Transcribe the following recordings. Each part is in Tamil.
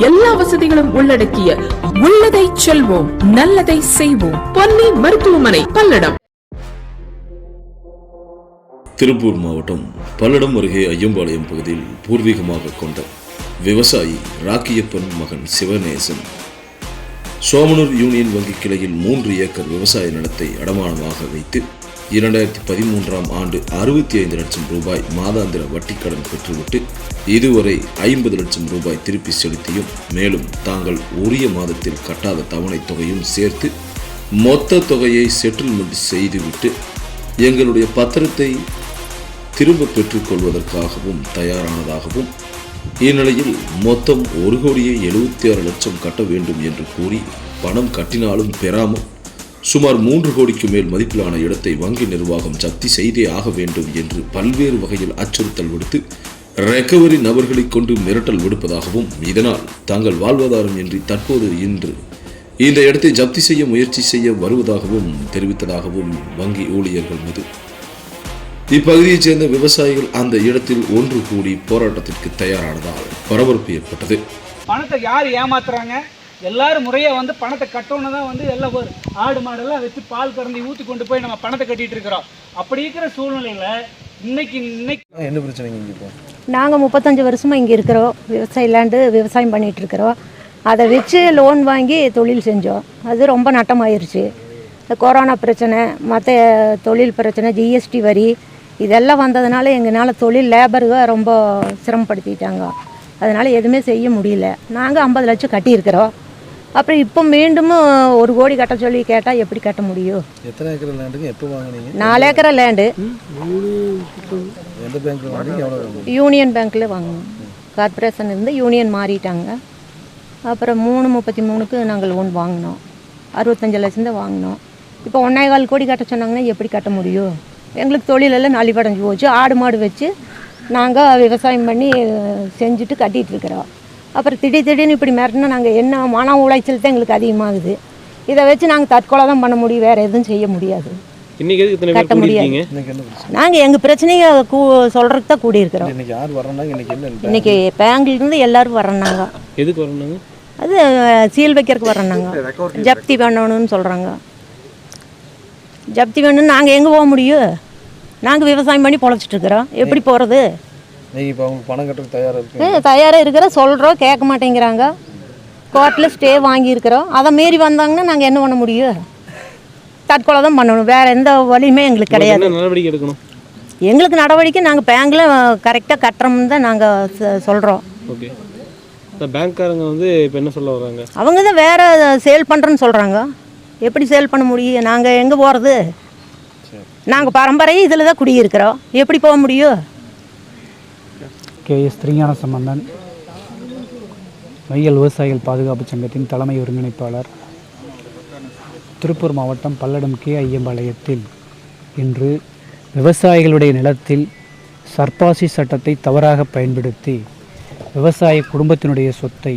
எல்லா வசதிகளும் உள்ளடக்கிய உள்ளதை செல்வோம் நல்லதை செய்வோம். பொன்னி மருத்துவமனை பல்லடம். திருப்பூர் மாவட்டம் பல்லடம் அருகே ஐயம்பாளையம் பகுதியில் பூர்வீகமாக கொண்ட விவசாயி ராக்கியப்பன் மகன் சிவநேசன் சோமனூர் யூனியன் வங்கி கிளையில் மூன்று ஏக்கர் விவசாய நிலத்தை அடமானமாக வைத்து இரண்டாயிரத்தி பதிமூன்றாம் ஆண்டு அறுபத்தி ஐந்து லட்சம் ரூபாய் மாதாந்திர வட்டிக் கடன் பெற்றுவிட்டு இதுவரை ஐம்பது லட்சம் ரூபாய் திருப்பி செலுத்தியும் மேலும் தாங்கள் உரிய மாதத்தில் கட்டாத தவணை தொகையும் சேர்த்து மொத்த தொகையை செட்டில்மெண்ட் செய்துவிட்டு எங்களுடைய பத்திரத்தை திரும்ப பெற்றுக்கொள்வதற்காகவும் தயாரானதாகவும் இந்நிலையில் மொத்தம் ஒரு கோடியே எழுபத்தி ஆறு லட்சம் கட்ட வேண்டும் என்று கூறி பணம் கட்டினாலும் பெறாமல் சுமார் மூன்று கோடிக்கு மேல் மதிப்பிலான இடத்தை வங்கி நிர்வாகம் ஜப்தி செய்தே ஆக வேண்டும் என்று பல்வேறு வகையில் அச்சுறுத்தல் விடுத்து ரெக்கவரி நபர்களைக் கொண்டு மிரட்டல் விடுப்பதாகவும் இதனால் தாங்கள் வாழ்வாதாரம் இன்றி தற்போது இன்று இந்த இடத்தை ஜப்தி செய்ய முயற்சி செய்ய வருவதாகவும் தெரிவித்ததாகவும் வங்கி ஊழியர்கள் மீது. இப்பகுதியைச் சேர்ந்த விவசாயிகள் அந்த இடத்தில் ஒன்று கூடி போராட்டத்திற்கு தயாரானதால் பரபரப்பு ஏற்பட்டது. பணத்தை யார் ஏமாத்துறாங்க? எல்லாரும் முறையாக வந்து பணத்தை கட்டணும் தான் வந்து எல்லாம் ஒரு ஆடு மாடெல்லாம் வச்சு பால் கறந்து ஊற்றி கொண்டு போய் நம்ம பணத்தை கட்டிட்டு இருக்கிறோம். அப்படி இருக்கிற சூழ்நிலையில் இன்னைக்கு இன்னைக்கு என்ன பிரச்சனைங்க இங்கே இப்போ? நாங்கள் முப்பத்தஞ்சு வருஷமாக இங்கே இருக்கிறோம். விவசாய லேண்டு விவசாயம் பண்ணிகிட்டு இருக்கிறோம். அதை வச்சு லோன் வாங்கி தொழில் செஞ்சோம். அது ரொம்ப நட்டமாயிருச்சு. இந்த கொரோனா பிரச்சனை மற்ற தொழில் பிரச்சனை ஜிஎஸ்டி வரி இதெல்லாம் வந்ததுனால எங்களால் தொழில் லேபருக்கு ரொம்ப சிரமப்படுத்திட்டாங்க. அதனால் எதுவுமே செய்ய முடியல. நாங்கள் ஐம்பது லட்சம் கட்டியிருக்கிறோம். அப்புறம் இப்போ மீண்டும் ஒரு கோடி கட்ட சொல்லி கேட்டால் எப்படி கட்ட முடியும்? எத்தனை ஏக்கர் லேண்டுங்க? எப்போ வாங்குனீங்க? நாலு ஏக்கரை லேண்டு. எந்த பேங்க்ல வாங்குனீங்க? யூனியன் பேங்க்கில் வாங்கினோம். கார்ப்பரேஷன் இருந்து யூனியன் மாறிட்டாங்க. அப்புறம் மூணு முப்பத்தி மூணுக்கு நாங்கள் லோன் வாங்கினோம். அறுபத்தஞ்சு லட்சம் தான் வாங்கினோம். இப்போ ஒன்றே கால் கோடி கட்ட சொன்னாங்கன்னா எப்படி கட்ட முடியும்? எங்களுக்கு தொழிலெல்லாம் நலிவடைஞ்சு போச்சு. ஆடு மாடு வச்சு நாங்கள் விவசாயம் பண்ணி செஞ்சுட்டு கட்டிகிட்டு இருக்கிறோம். அப்புறம் திடீர் திடீர்னு இப்படி மிரட்டினா நாங்கள் என்ன மன உளைச்சல் தான் எங்களுக்கு அதிகமாகுது. இதை வச்சு நாங்கள் தற்கொலை தான் பண்ண முடியும் வேறு எதுவும் செய்ய முடியாது. கட்ட முடியாது. நாங்கள் எங்கள் பிரச்சனையை கூ சொல்கிறதுக்கு தான் கூடியிருக்கிறோம். இன்னைக்கு யார் வர்றாங்க? இன்னைக்கு என்ன இன்னைக்கு பேங்க்லேருந்து எல்லாரும் வர்றேன்னாங்க எதுக்கு வரணுங்க அது சீல் வைக்கிறதுக்கு வர்றேன்னாங்க ஜப்தி பண்ணணும்னு சொல்கிறாங்க ஜப்தி பண்ணணும் நாங்கள் எங்கே போக முடியும்? நாங்கள் விவசாயம் பண்ணி பொழைச்சிட்டு இருக்கிறோம். எப்படி போகிறது நீங்கள் இப்போ அவங்களுக்கு பணம் கட்டுறதுக்கு தயாராக இருக்கு தயாராக இருக்கிற சொல்கிறோம் கேட்க மாட்டேங்கிறாங்க. கோர்ட்டில் ஸ்டே வாங்கியிருக்கிறோம். அதை மீறி வந்தாங்கன்னா நாங்கள் என்ன பண்ண முடியும்? தற்கொலை தான் பண்ணணும். வேறு எந்த வழியுமே எங்களுக்கு கிடையாது. நடவடிக்கை எடுக்கணும்? எங்களுக்கு நடவடிக்கை நாங்கள் பேங்க்கில் கரெக்டாக கட்டுறோம்னு தான் நாங்கள் சொல்கிறோம் ஓகே. பேங்க்காரங்க வந்து இப்போ என்ன சொல்ல வர்றாங்க? அவங்க தான் வேறு சேல் பண்ணுறேன்னு சொல்கிறாங்க எப்படி சேல் பண்ண முடியும்? நாங்கள் எங்கே போகிறது நாங்கள் பரம்பரையே இதில் தான் குடியிருக்கிறோம். எப்படி போக முடியும்? கே எஸ் ஸ்ரீஞான சம்பந்தன் மையல் விவசாயிகள் பாதுகாப்பு சங்கத்தின் தலைமை ஒருங்கிணைப்பாளர். திருப்பூர் மாவட்டம் பல்லடம் கே ஐயம்பாளையத்தில் இன்று விவசாயிகளுடைய நிலத்தில் சர்பாசி சட்டத்தை தவறாக பயன்படுத்தி விவசாய குடும்பத்தினுடைய சொத்தை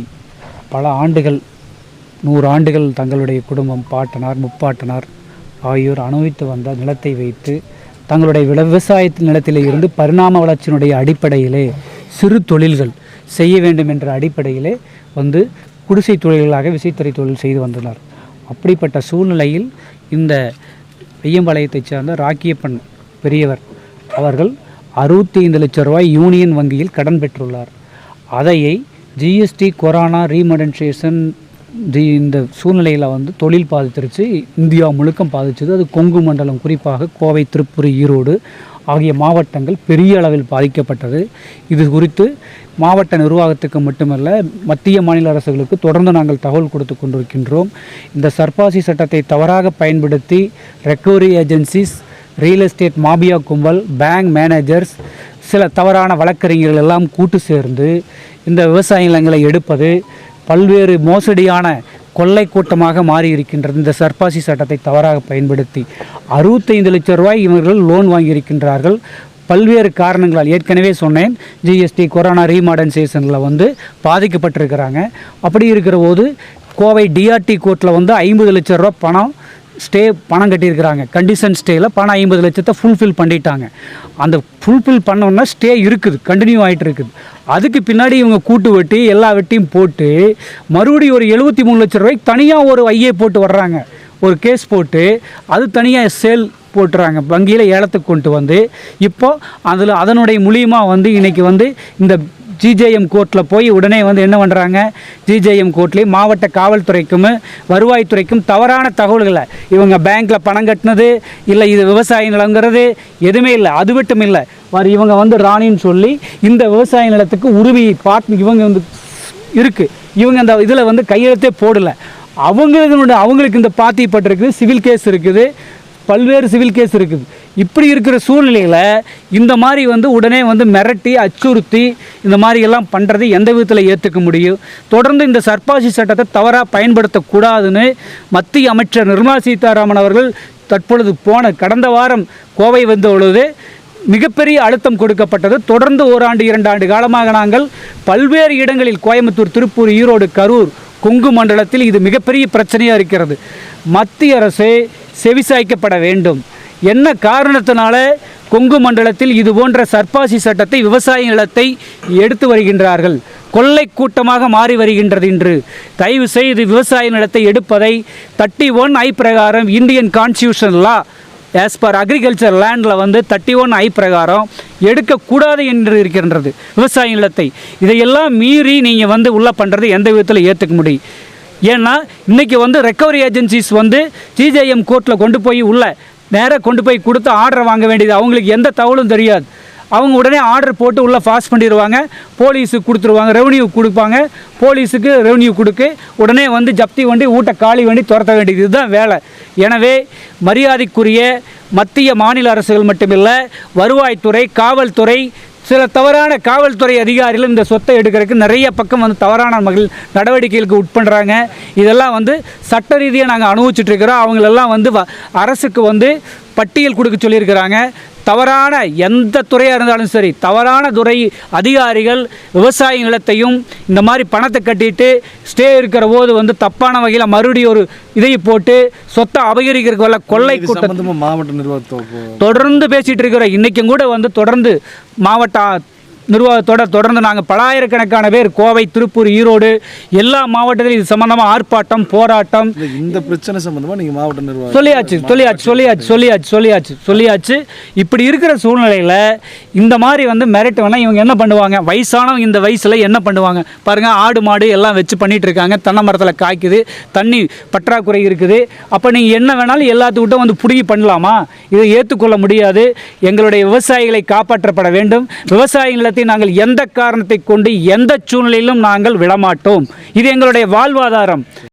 பல ஆண்டுகள் நூறு ஆண்டுகள் தங்களுடைய குடும்பம் பாட்டனார் முப்பாட்டனார் ஆகியோர் அனுபவித்து வந்த நிலத்தை வைத்து தங்களுடைய விவசாயத்தின் நிலத்திலே இருந்து பரிணாம வளர்ச்சியினுடைய அடிப்படையிலே சிறு தொழில்கள் செய்ய வேண்டும் என்ற அடிப்படையிலே வந்து குடிசை தொழில்களாக விசைத்துறை தொழில் செய்து வந்தனர். அப்படிப்பட்ட சூழ்நிலையில் இந்த ஐயம்பாளையத்தைச் சேர்ந்த ராக்கியப்பன் பெரியவர் அவர்கள் அறுபத்தி ஐந்து லட்சம் ரூபாய் யூனியன் வங்கியில் கடன் பெற்றுள்ளார். அதையை ஜிஎஸ்டி கொரோனா ரீமடன்சேஷன் ஜி இந்த சூழ்நிலையில் வந்து தொழில் பாதித்திருச்சு. இந்தியா முழுக்கம் பாதிச்சது. அது கொங்கு மண்டலம் குறிப்பாக கோவை திருப்பூர் ஈரோடு ஆகிய மாவட்டங்கள் பெரிய அளவில் பாதிக்கப்பட்டது. இது குறித்து மாவட்ட நிர்வாகத்துக்கு மட்டுமல்ல மத்திய மாநில அரசுகளுக்கு தொடர்ந்து நாங்கள் தகவல் கொடுத்து கொண்டிருக்கின்றோம். இந்த சர்பாசி சட்டத்தை தவறாக பயன்படுத்தி recovery agencies real estate mafia கும்பல் பேங்க் மேனேஜர்ஸ் சில தவறான வழக்கறிஞர்கள் எல்லாம் கூட்டு சேர்ந்து இந்த விவசாய நிலங்களை எடுப்பது பல்வேறு மோசடியான கொள்ளை கூட்டமாக மாறி இருக்கின்றது இந்த சர்பாசி சட்டத்தை தவறாக பயன்படுத்தி அறுபத்தைந்து லட்சம் ரூபாய் இவர்கள் லோன் வாங்கியிருக்கின்றார்கள். பல்வேறு காரணங்களால் ஏற்கனவே சொன்னேன். ஜிஎஸ்டி கொரோனா ரீமாடர்னைசேஷனில் வந்து பாதிக்கப்பட்டிருக்கிறாங்க. அப்படி இருக்கிற போது கோவை டிஆர்டி கோர்ட்டில் வந்து ஐம்பது லட்சம் ரூபா பணம் ஸ்டே பணம் கட்டியிருக்கிறாங்க. கண்டிஷன் ஸ்டேயில் பணம் ஐம்பது லட்சத்தை ஃபுல்ஃபில் பண்ணிட்டாங்க. அந்த ஃபுல்ஃபில் பண்ணோன்னா ஸ்டே இருக்குது கண்டினியூ ஆகிட்டு இருக்குது. அதுக்கு பின்னாடி இவங்க கூட்டு வெட்டி எல்லா வெட்டியும் போட்டு மறுபடியும் ஒரு எழுபத்தி மூணு லட்ச ரூபாய்க்கு தனியாக ஒரு ஐஏ போட்டு வர்றாங்க. ஒரு கேஸ் போட்டு அது தனியாக சேல் போட்டுறாங்க. வங்கியில் ஏலத்துக்கு கொண்டு வந்து இப்போ அதில் அதனுடைய மூலியமாக வந்து இன்றைக்கி வந்து இந்த ஜிஜேஎம் கோர்ட்டில் போய் உடனே வந்து என்ன பண்ணுறாங்க ஜிஜேஎம் கோர்ட்லேயும் மாவட்ட காவல்துறைக்கும் வருவாய்த்துறைக்கும் தவறான தகவல்களை. இவங்க பேங்க்கில் பணம் கட்டினது இல்லை இது விவசாய நிலங்கிறது எதுவுமே இல்லை. அது மட்டும் இல்லை. வர இவங்க வந்து ராணின்னு சொல்லி இந்த விவசாய நிலத்துக்கு உரிமை பாட் இவங்க வந்து இருக்குது இவங்க அந்த இதில் வந்து கையெழுத்தே போடலை. அவங்களுக்கு அவங்களுக்கு இந்த பாத்தியப்பட்டிருக்குது சிவில் கேஸ் இருக்குது. பல்வேறு சிவில் கேஸ் இருக்குது. இப்படி இருக்கிற சூழ்நிலையில் இந்த மாதிரி வந்து உடனே வந்து மிரட்டி அச்சுறுத்தி இந்த மாதிரி எல்லாம் பண்ணுறது எந்த விதத்தில் ஏற்றுக்க முடியும்? தொடர்ந்து இந்த சர்பாசி சட்டத்தை தவறாக பயன்படுத்தக்கூடாதுன்னு மத்திய அமைச்சர் நிர்மலா சீதாராமன் அவர்கள் தற்பொழுது போன கடந்த வாரம் கோவை வந்த பொழுது மிகப்பெரிய அழுத்தம் கொடுக்கப்பட்டது. தொடர்ந்து ஓராண்டு இரண்டு ஆண்டு காலமாக நாங்கள் பல்வேறு இடங்களில் கோயம்புத்தூர் திருப்பூர் ஈரோடு கரூர் கொங்கு மண்டலத்தில் இது மிகப்பெரிய பிரச்சனையாக இருக்கிறது. மத்திய அரசு செவிசாய்க்கப்பட வேண்டும். என்ன காரணத்தினால கொங்கு மண்டலத்தில் இது போன்ற சர்பாசி சட்டத்தை விவசாய நிலத்தை எடுத்து வருகின்றார்கள்? கொள்ளை கூட்டமாக மாறி வருகின்றது இன்று. தயவு செய்து விவசாய நிலத்தை எடுப்பதை தர்ட்டி ஒன் ஐ பிரகாரம் Indian constitution law as per agriculture லேண்டில் வந்து தர்ட்டி ஒன் ஐ பிரகாரம் எடுக்கக்கூடாது என்று இருக்கின்றது விவசாய நிலத்தை. இதையெல்லாம் மீறி நீங்கள் வந்து உள்ளே பண்ணுறது எந்த விதத்தில் ஏற்றுக்க முடியும். ஏன்னா இன்றைக்கி வந்து ரெக்கவரி ஏஜென்சிஸ் வந்து ஜிஜேஎம் கோர்ட்டில் கொண்டு போய் உள்ள நேராக கொண்டு போய் கொடுத்து ஆர்டர் வாங்க வேண்டியது. அவங்களுக்கு எந்த தகவலும் தெரியாது. அவங்க உடனே ஆர்டர் போட்டு உள்ளே பாஸ் பண்ணிடுவாங்க. போலீஸுக்கு கொடுத்துருவாங்க. ரெவன்யூ கொடுப்பாங்க. போலீஸுக்கு ரெவன்யூ கொடுக்க. உடனே வந்து ஜப்தி வண்டி ஊட்ட காலி வண்டி துரத்த வேண்டியது. இதுதான் வேலை. எனவே மரியாதைக்குரிய மத்திய மாநில அரசுகள் மட்டுமில்லை வருவாய்த்துறை காவல்துறை சில தவறான காவல்துறை அதிகாரிகள் இந்த சொத்தை எடுக்கிறதுக்கு நிறைய பக்கம் வந்து தவறான மகள் நடவடிக்கைகளுக்கு உட்படுறாங்க. இதெல்லாம் வந்து சட்ட ரீதியாக நாங்கள் அனுபவிச்சுட்ருக்கிறோம் அவங்களெல்லாம் வந்து வ- அரசுக்கு வந்து பட்டியல் கொடுக்க சொல்லியிருக்கிறாங்க. தவறான எந்த துறையாக இருந்தாலும் சரி தவறான துறை அதிகாரிகள் விவசாய நிலத்தையும் இந்த மாதிரி பணத்தை கட்டிட்டு ஸ்டே இருக்கிற போது வந்து தப்பான வகையில் மறுபடியும் ஒரு இதை போட்டு சொத்தை அபகரிக்கிறதுக்கு வல்ல கொள்ளை கூட்டம் மாவட்ட நிர்வாகத்தோ தொடர்ந்து பேசிகிட்டு இருக்கிறோம் இன்றைக்கும் கூட வந்து தொடர்ந்து மாவட்ட நிர்வாகத்தோட தொடர்ந்து நாங்கள் பலாயிரக்கணக்கான பேர் கோவை திருப்பூர் ஈரோடு எல்லா மாவட்டத்திலும் இது சம்பந்தமாக ஆர்ப்பாட்டம் போராட்டம். இந்த பிரச்சனை சம்பந்தமா நீங்க மாவட்ட நிர்வாகம் சொல்லியாச்சு சொல்லியாச்சு சொல்லியாச்சு சொல்லியாச்சு சொல்லியாச்சு சொல்லியாச்சு. இப்படி இருக்கிற சூழ்நிலையில் இந்த மாதிரி வந்து மிரட்டு வேணால் இவங்க என்ன பண்ணுவாங்க? வயசானவங்க இந்த வயசில் என்ன பண்ணுவாங்க? பாருங்கள் ஆடு மாடு எல்லாம் வச்சு பண்ணிட்டு இருக்காங்க. தென்னை மரத்தில் காய்க்குது தண்ணி பற்றாக்குறை இருக்குது. அப்போ நீங்கள் என்ன வேணாலும் எல்லாத்துக்கிட்டும் வந்து பிடுங்கி பண்ணலாமா? இதை ஏற்றுக்கொள்ள முடியாது. எங்களுடைய விவசாயிகளை காப்பாற்றப்பட வேண்டும். விவசாய நிலத்தை நாங்கள் எந்த காரணத்தை கொண்டு எந்த சூழ்நிலையிலும் நாங்கள் விடமாட்டோம். இது எங்களுடைய வாழ்வாதாரம்.